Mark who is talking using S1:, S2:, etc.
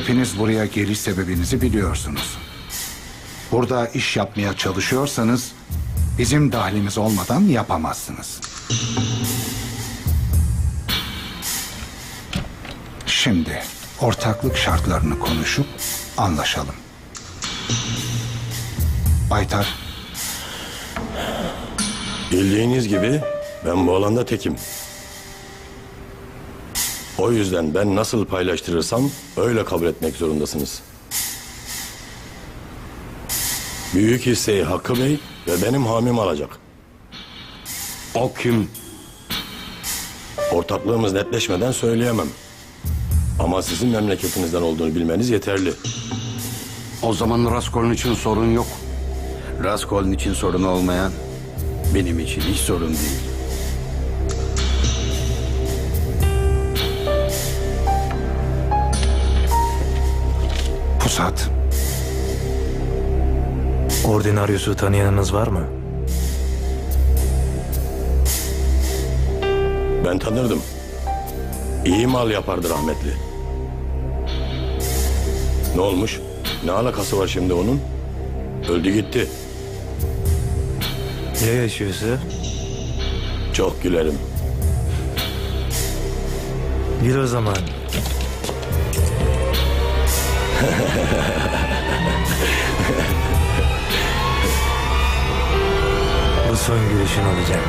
S1: Hepiniz buraya geliş sebebinizi biliyorsunuz. Burada iş yapmaya çalışıyorsanız bizim dahilimiz olmadan yapamazsınız. Şimdi ortaklık şartlarını konuşup anlaşalım. Baytar,
S2: Bildiğiniz gibi ben bu alanda tekim. O yüzden ben nasıl paylaştırırsam öyle kabul etmek zorundasınız. Büyük hisseyi Hakkı Bey ve benim hamim alacak.
S3: O kim?
S2: Ortaklığımız netleşmeden söyleyemem. Ama sizin memleketinizden olduğunu bilmeniz yeterli.
S3: O zaman Raskol'un için sorun yok.
S4: Raskol'un için sorun olmayan benim için hiç sorun değil.
S1: Pusat,
S5: Ordinaryus'u tanıyanınız var mı?
S2: Ben tanırdım. İyi mal yapardı rahmetli. Ne olmuş? Ne alakası var şimdi onun? Öldü gitti.
S5: Ya yaşıyorsa?
S2: Çok gülerim.
S5: Bir o zaman. Bu son gülüşün olacak.